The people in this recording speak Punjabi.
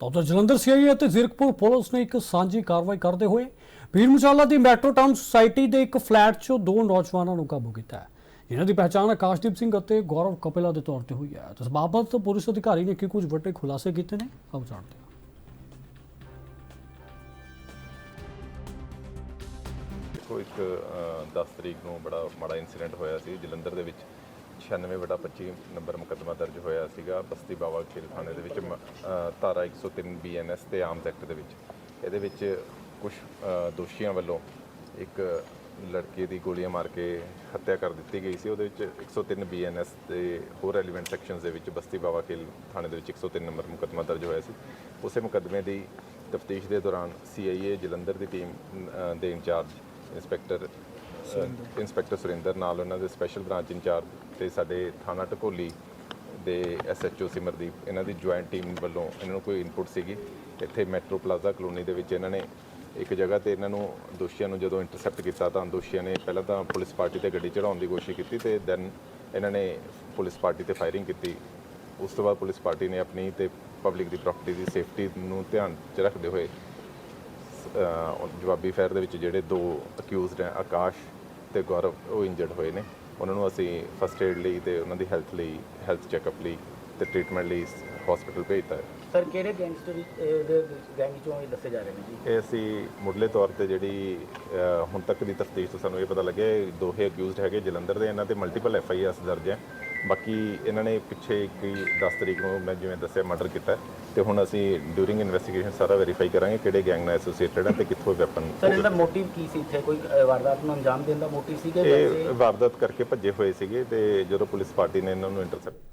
ਤਾਂ ਜਲੰਧਰ ਸੀਆਈਏ ਅਤੇ ਜ਼ਿਰਕਪੁਰ ਪੁਲਿਸ ਨੇ ਇੱਕ ਸਾਂਝੀ ਕਾਰਵਾਈ ਕਰਦੇ ਹੋਏ ਪੀਰ ਮਚਾਲਾ ਦੀ ਮੈਟਰੋ ਟਾਊਨ ਸੁਸਾਇਟੀ ਦੇ ਇੱਕ ਫਲੈਟ 'ਚੋਂ ਦੋ ਨੌਜਵਾਨਾਂ ਨੂੰ ਕਾਬੂ ਕੀਤਾ ਹੈ, ਜਿਨ੍ਹਾਂ ਦੀ ਪਛਾਣ ਆਕਾਸ਼ਦੀਪ ਸਿੰਘ ਅਤੇ ਗੌਰਵ ਕਪਿਲਾ ਦੇ ਤੌਰ ਤੇ ਹੋਈ ਹੈ। ਇਸ ਬਾਬਤ ਪੁਲਿਸ ਅਧਿਕਾਰੀ ਨੇ ਕੀ ਕੁਝ ਵੱਡੇ ਖੁਲਾਸੇ ਕੀਤੇ ਨੇ, ਆਓ ਜਾਣਦੇ ਹਾਂ। ਦੇਖੋ, ਇੱਕ 10 ਤਰੀਕ ਨੂੰ ਬੜਾ ਮਾੜਾ ਇਨਸੀਡੈਂਟ ਹੋਇਆ ਸੀ ਜਲੰਧਰ ਦੇ ਵਿੱਚ। 96 ਵਟਾ 25 ਨੰਬਰ ਮੁਕੱਦਮਾ ਦਰਜ ਹੋਇਆ ਸੀਗਾ ਬਸਤੀ ਬਾਵਾ ਖੇਲ ਥਾਣੇ ਦੇ ਵਿੱਚ ਮ- ਅ, ਧਾਰਾ 103 ਬੀਐਨਐਸ ਤੇ ਆਰਮਸ ਐਕਟ ਦੇ ਵਿੱਚ। ਇਹਦੇ ਵਿੱਚ ਕੁਝ ਦੋਸ਼ੀਆਂ ਵੱਲੋਂ ਇੱਕ ਲੜਕੇ ਦੀ ਗੋਲੀਆਂ ਮਾਰ ਕੇ ਹੱਤਿਆ ਕਰ ਦਿੱਤੀ ਗਈ ਸੀ। ਉਹਦੇ ਵਿੱਚ 103 ਬੀਐਨਐਸ ਤੇ ਹੋਰ ਐਲੀਮੈਂਟ ਸੈਕਸ਼ਨਸ ਦੇ ਵਿੱਚ ਬਸਤੀ ਬਾਵਾ ਖੇਲ ਥਾਣੇ ਦੇ ਵਿੱਚ 103 ਨੰਬਰ ਮੁਕੱਦਮਾ ਦਰਜ ਹੋਇਆ ਸੀ। ਉਸੇ ਮੁਕੱਦਮੇ ਦੀ ਤਫਤੀਸ਼ ਦੇ ਦੌਰਾਨ ਸੀਆਈਏ ਜਲੰਧਰ ਦੀ ਟੀਮ ਦੇ ਇੰਚਾਰਜ ਇੰਸਪੈਕਟਰ ਅ, ਇੰਸਪੈਕਟਰ ਸੁਰਿੰਦਰ ਨਾਲ ਉਹਨਾਂ ਦੇ ਸਪੈਸ਼ਲ ਬ੍ਰਾਂਚ ਇੰਚਾਰਜ ਤੇ ਸਾਡੇ ਥਾਣਾ ਟਕੋਲੀ ਦੇ ਐਸਐਚਓ ਸਿਮਰਦੀਪ ਇਹਨਾਂ ਦੀ ਜੁਆਇੰਟ ਟੀਮ ਵੱਲੋਂ ਇਹਨਾਂ ਨੂੰ ਕੋਈ ਇਨਪੁਟ ਸੀਗੀ। ਇੱਥੇ ਮੈਟਰੋ ਪਲਾਜ਼ਾ ਕਲੋਨੀ ਦੇ ਵਿੱਚ ਇਹਨਾਂ ਨੇ ਇੱਕ ਜਗ੍ਹਾ ਤੇ ਇਹਨਾਂ ਨੂੰ ਦੋਸ਼ੀਆਂ ਨੂੰ ਜਦੋਂ ਇੰਟਰਸੈਪਟ ਕੀਤਾ ਤਾਂ ਦੋਸ਼ੀਆਂ ਨੇ ਪਹਿਲਾਂ ਤਾਂ ਪੁਲਿਸ ਪਾਰਟੀ ਤੇ ਗੱਡੀ ਚੜਾਉਣ ਦੀ ਕੋਸ਼ਿਸ਼ ਕੀਤੀ ਤੇ ਦੈਨ ਇਹਨਾਂ ਨੇ ਪੁਲਿਸ ਪਾਰਟੀ ਤੇ ਫਾਇਰਿੰਗ ਕੀਤੀ। ਉਸ ਤੋਂ ਬਾਅਦ ਪੁਲਿਸ ਪਾਰਟੀ ਨੇ ਆਪਣੀ ਤੇ ਪਬਲਿਕ ਦੀ ਪ੍ਰਾਪਰਟੀ ਦੀ ਸੇਫਟੀ ਨੂੰ ਧਿਆਨ 'ਚ ਰੱਖਦੇ ਹੋਏ ਜਵਾਬੀ ਫਾਇਰ ਦੇ ਵਿੱਚ ਜਿਹੜੇ ਦੋ ਅਕਿਊਜ਼ਡ ਹੈ ਆਕਾਸ਼ ਤੇ ਗੌਰਵ ਉਹ ਇੰਜਰਡ ਹੋਏ ਨੇ। ਉਹਨਾਂ ਨੂੰ ਅਸੀਂ ਫਸਟ ਏਡ ਲਈ ਤੇ ਉਹਨਾਂ ਦੀ ਹੈਲਥ ਲਈ ਹੈਲਥ ਚੈੱਕਅਪ ਲਈ ਤੇ ਟ੍ਰੀਟਮੈਂਟ ਲਈ ਹਸਪੀਟਲ ਭੇਜਤਾ ਹੈ। ਸਰ ਕਿਹੜੇ ਗੈਂਗਸਟਰ ਦੇ ਗੈਂਗ ਚੋਂ ਇਹ ਦੱਸੇ ਜਾ ਰਹੇ ਨੇ ਜੀ? ਇਹ ਅਸੀਂ ਮੁੱਢਲੇ ਤੌਰ ਤੇ ਜਿਹੜੀ ਹੁਣ ਤੱਕ ਦੀ ਤਫਤੀਸ਼ ਤੋਂ ਸਾਨੂੰ ਇਹ ਪਤਾ ਲੱਗਿਆ ਦੋਹੇ ਅਕਿਊਜ਼ਡ ਹੈਗੇ ਜਲੰਧਰ ਦੇ ਇਹਨਾਂ ਤੇ ਮਲਟੀਪਲ ਐਫ ਆਈ ਆਰਸ ਦਰਜ ਹੈ। ਬਾਕੀ ਇਹਨਾਂ ਨੇ ਪਿੱਛੇ ਇੱਕ 10 ਤਰੀਕ ਨੂੰ ਮੈਂ ਜਿਵੇਂ ਦੱਸਿਆ ਮਰਡਰ ਕੀਤਾ ਹੈ ਤੇ ਹੁਣ ਅਸੀਂ ਡਿਊਰਿੰਗ ਇਨਵੈਸਟੀਗੇਸ਼ਨ ਸਾਰਾ ਵੈਰੀਫਾਈ ਕਰਾਂਗੇ ਕਿਹੜੇ ਗੈਂਗ ਨਾਲ ਐਸੋਸੀਏਟਡ ਹੈ ਤੇ ਕਿੱਥੋਂ ਵੈਪਨ ਸਰ ਇਹਦਾ ਮੋਟਿਵ ਕੀ ਸੀ ਇੱਥੇ? ਕੋਈ ਵਾਰਦਾਤ ਨੂੰ ਅੰਜਾਮ ਦੇਣ ਦਾ ਮੋਟਿਵ ਸੀ ਕਿ ਇਹ ਵਾਰਦਾਤ ਕਰਕੇ ਭੱਜੇ ਹੋਏ ਸੀਗੇ ਤੇ ਜਦੋਂ ਪੁਲਿਸ ਪਾਰਟੀ ਨੇ ਇਹਨਾਂ ਨੂੰ ਇੰਟਰਸੈਪਟ